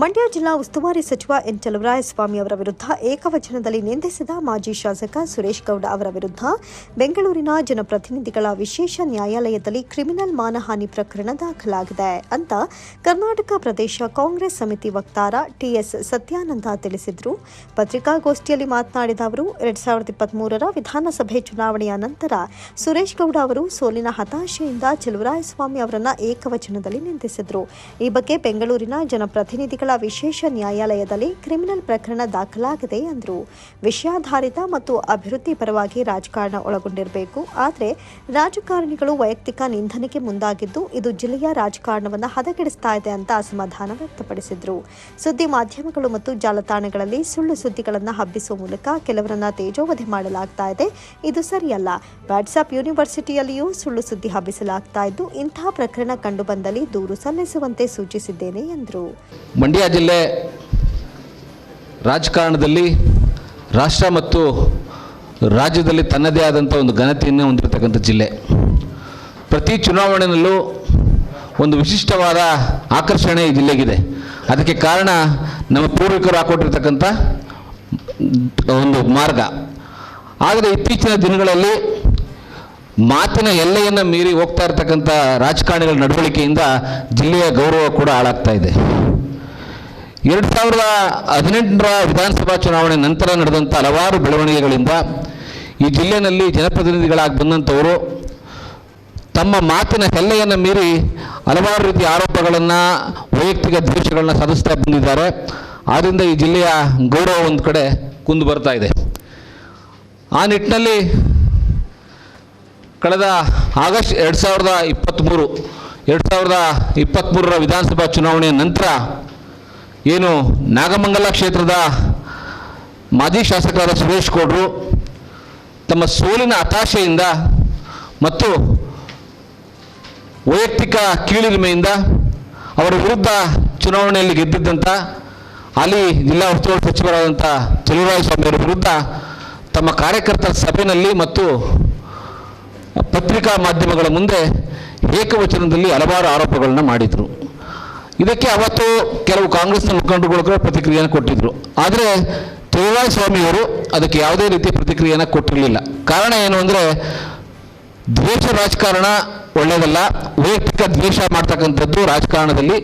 ಮಂಡ್ಯ ಜಿಲ್ಲಾ ಉಸ್ತುವಾರಿ ಸಚಿವ ಎನ್ ಚಲುವರಾಯಸ್ವಾಮಿ ಅವರ ವಿರುದ್ಧ ಏಕವಚನದಲ್ಲಿ ನಿಂದಿಸಿದ ಮಾಜಿ ಶಾಸಕ ಸುರೇಶ್ ಗೌಡ ಅವರ ವಿರುದ್ಧ ಬೆಂಗಳೂರಿನ ಜನಪ್ರತಿನಿಧಿಗಳ ವಿಶೇಷ ನ್ಯಾಯಾಲಯದಲ್ಲಿ ಕ್ರಿಮಿನಲ್ ಮಾನಹಾನಿ ಪ್ರಕರಣ ದಾಖಲಾಗಿದೆ ಅಂತ ಕರ್ನಾಟಕ ಪ್ರದೇಶ ಕಾಂಗ್ರೆಸ್ ಸಮಿತಿ ವಕ್ತಾರ ಟಿಎಸ್ ಸತ್ಯಾನಂದ ತಿಳಿಸಿದರು. ಪತ್ರಿಕಾಗೋಷ್ಠಿಯಲ್ಲಿ ಮಾತನಾಡಿದ ಅವರು, ಎರಡ್ ಸಾವಿರದ ಇಪ್ಪತ್ಮೂರರ ವಿಧಾನಸಭೆ ಚುನಾವಣೆಯ ನಂತರ ಸುರೇಶ್ ಗೌಡ ಅವರು ಸೋಲಿನ ಹತಾಶೆಯಿಂದ ಚಲುವರಾಯಸ್ವಾಮಿ ಅವರನ್ನ ಏಕವಚನದಲ್ಲಿ ನಿಂದಿಸಿದರು. ಈ ಬಗ್ಗೆ ಬೆಂಗಳೂರಿನ ಜನಪ್ರತಿನಿಧಿಗಳ ವಿಶೇಷ ನ್ಯಾಯಾಲಯದಲ್ಲಿ ಕ್ರಿಮಿನಲ್ ಪ್ರಕರಣ ದಾಖಲಾಗಿದೆ ಎಂದರು ವಿಷಯಾಧಾರಿತ ಮತ್ತು ಅಭಿವೃದ್ಧಿ ಪರವಾಗಿ ರಾಜಕಾರಣ ಒಳಗೊಂಡಿರಬೇಕು. ಆದರೆ ರಾಜಕಾರಣಿಗಳು ವೈಯಕ್ತಿಕ ನಿಂದನೆಗೆ ಮುಂದಾಗಿದ್ದು ಇದು ಜಿಲ್ಲೆಯ ರಾಜಕಾರಣವನ್ನು ಹದಗೆಡಿಸ್ತಾ ಇದೆ ಅಂತ ಅಸಮಾಧಾನ ವ್ಯಕ್ತಪಡಿಸಿದರು. ಸುದ್ದಿ ಮಾಧ್ಯಮಗಳು ಮತ್ತು ಜಾಲತಾಣಗಳಲ್ಲಿ ಸುಳ್ಳು ಸುದ್ದಿಗಳನ್ನು ಹಬ್ಬಿಸುವ ಮೂಲಕ ಕೆಲವರನ್ನ ತೇಜೋವಧಿ ಮಾಡಲಾಗ್ತಾ ಇದೆ. ಇದು ಸರಿಯಲ್ಲ. ವಾಟ್ಸಾಪ್ ಯೂನಿವರ್ಸಿಟಿಯಲ್ಲಿಯೂ ಸುಳ್ಳು ಸುದ್ದಿ ಹಬ್ಬಿಸಲಾಗ್ತಾ ಇದ್ದು ಇಂತಹ ಪ್ರಕರಣ ಕಂಡುಬಂದಲ್ಲಿ ದೂರು ಸಲ್ಲಿಸುವಂತೆ ಸೂಚಿಸಿದ್ದೇನೆ ಎಂದರು ಮಂಡ್ಯ ಜಿಲ್ಲೆ ರಾಜಕಾರಣದಲ್ಲಿ ರಾಷ್ಟ್ರ ಮತ್ತು ರಾಜ್ಯದಲ್ಲಿ ತನ್ನದೇ ಆದಂಥ ಒಂದು ಘನತೆಯನ್ನು ಹೊಂದಿರತಕ್ಕಂಥ ಜಿಲ್ಲೆ. ಪ್ರತಿ ಚುನಾವಣೆಯಲ್ಲೂ ಒಂದು ವಿಶಿಷ್ಟವಾದ ಆಕರ್ಷಣೆ ಈ ಜಿಲ್ಲೆಗಿದೆ. ಅದಕ್ಕೆ ಕಾರಣ ನಮ್ಮ ಪೂರ್ವಿಕರು ಹಾಕೊಟ್ಟಿರ್ತಕ್ಕಂಥ ಒಂದು ಮಾರ್ಗ. ಆದರೆ ಇತ್ತೀಚಿನ ದಿನಗಳಲ್ಲಿ ಮಾತಿನ ಎಲ್ಲೆಯನ್ನು ಮೀರಿ ಹೋಗ್ತಾ ಇರತಕ್ಕಂಥ ರಾಜಕಾರಣಿಗಳ ನಡವಳಿಕೆಯಿಂದ ಜಿಲ್ಲೆಯ ಗೌರವ ಕೂಡ ಹಾಳಾಗ್ತಾ ಇದೆ. ಎರಡು ಸಾವಿರದ ಹದಿನೆಂಟರ ವಿಧಾನಸಭಾ ಚುನಾವಣೆ ನಂತರ ನಡೆದಂಥ ಹಲವಾರು ಬೆಳವಣಿಗೆಗಳಿಂದ ಈ ಜಿಲ್ಲೆಯಲ್ಲಿ ಜನಪ್ರತಿನಿಧಿಗಳಾಗಿ ಬಂದಂಥವರು ತಮ್ಮ ಮಾತಿನ ಹೆಲ್ಲೆಯನ್ನು ಮೀರಿ ಹಲವಾರು ರೀತಿಯ ಆರೋಪಗಳನ್ನು, ವೈಯಕ್ತಿಕ ದ್ವೇಷಗಳನ್ನ ಸಾಧಿಸ್ತಾ ಬಂದಿದ್ದಾರೆ. ಆದ್ದರಿಂದ ಈ ಜಿಲ್ಲೆಯ ಗೌರವ ಒಂದು ಕಡೆ ಕುಂದು ಬರ್ತಾ ಇದೆ. ಆ ನಿಟ್ಟಿನಲ್ಲಿ ಕಳೆದ ಆಗಸ್ಟ್ ಎರಡು ಸಾವಿರದ ಇಪ್ಪತ್ತ್ಮೂರು ಎರಡು ಸಾವಿರದ ಇಪ್ಪತ್ತ್ಮೂರರ ವಿಧಾನಸಭಾ ಚುನಾವಣೆಯ ನಂತರ ಏನು ನಾಗಮಂಗಲ ಕ್ಷೇತ್ರದ ಮಾಜಿ ಶಾಸಕರಾದ ಸುರೇಶ್ ಗೌಡರು ತಮ್ಮ ಸೋಲಿನ ಹತಾಶೆಯಿಂದ ಮತ್ತು ವೈಯಕ್ತಿಕ ಕೀಳಿರಿಮೆಯಿಂದ ಅವರ ವಿರುದ್ಧ ಚುನಾವಣೆಯಲ್ಲಿ ಗೆದ್ದಿದ್ದಂಥ ಅಲ್ಲಿ ಜಿಲ್ಲಾ ಉಸ್ತುವಾರಿ ಸಚಿವರಾದಂಥ ಅವರ ವಿರುದ್ಧ ತಮ್ಮ ಕಾರ್ಯಕರ್ತರ ಸಭೆಯಲ್ಲಿ ಮತ್ತು ಪತ್ರಿಕಾ ಮಾಧ್ಯಮಗಳ ಮುಂದೆ ಏಕವಚನದಲ್ಲಿ ಹಲವಾರು ಆರೋಪಗಳನ್ನು ಮಾಡಿದರು. ಇದಕ್ಕೆ ಅವತ್ತು ಕೆಲವು ಕಾಂಗ್ರೆಸ್ನ ಮುಖಂಡರುಗಳು ಕೂಡ ಪ್ರತಿಕ್ರಿಯೆಯನ್ನು ಕೊಟ್ಟಿದ್ದರು ಆದರೆ ಸ್ವಾಮಿಯವರು ಅದಕ್ಕೆ ಯಾವುದೇ ರೀತಿಯ ಪ್ರತಿಕ್ರಿಯೆಯನ್ನು ಕೊಟ್ಟಿರಲಿಲ್ಲ. ಕಾರಣ ಏನು ಅಂದರೆ ದ್ವೇಷ ರಾಜಕಾರಣ ಒಳ್ಳೆಯದಲ್ಲ, ವೈಯಕ್ತಿಕ ದ್ವೇಷ ಮಾಡ್ತಕ್ಕಂಥದ್ದು ರಾಜಕಾರಣದಲ್ಲಿ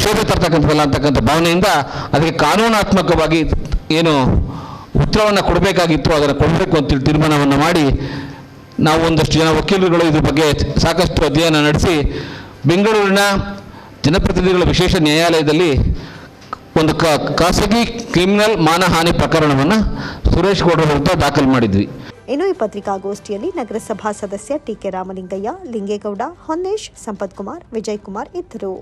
ಶೋಭೆ ತರ್ತಕ್ಕಂಥದ್ದಲ್ಲ ಅಂತಕ್ಕಂಥ ಭಾವನೆಯಿಂದ ಅದಕ್ಕೆ ಕಾನೂನಾತ್ಮಕವಾಗಿ ಏನು ಉತ್ತರವನ್ನು ಕೊಡಬೇಕಾಗಿತ್ತು, ಅದನ್ನು ಕೊಡಬೇಕು ಅಂತೇಳಿ ತೀರ್ಮಾನವನ್ನು ಮಾಡಿ ನಾವು ಒಂದಷ್ಟು ಜನ ವಕೀಲರುಗಳು ಇದ್ರ ಬಗ್ಗೆ ಸಾಕಷ್ಟು ಅಧ್ಯಯನ ನಡೆಸಿ ಬೆಂಗಳೂರಿನ ಜನಪ್ರತಿನಿಧಿಗಳ ವಿಶೇಷ ನ್ಯಾಯಾಲಯದಲ್ಲಿ ಒಂದು ಕ, ಖಾಸಗಿ ಕ್ರಿಮಿನಲ್ ಮಾನಹಾನಿ ಪ್ರಕರಣವನ್ನು ಸುರೇಶ್ ಗೌಡರ ವಿರುದ್ಧ ದಾಖಲು ಮಾಡಿದ್ವಿ. ಇನ್ನು ಈ ಪತ್ರಿಕಾಗೋಷ್ಠಿಯಲ್ಲಿ ನಗರಸಭಾ ಸದಸ್ಯ ಟಿಕೆ ರಾಮಲಿಂಗಯ್ಯ, ಲಿಂಗೇಗೌಡ, ಹೊನ್ನೇಶ್, ಸಂಪತ್ ಕುಮಾರ್, ವಿಜಯ್ ಕುಮಾರ್ ಇದ್ದರು.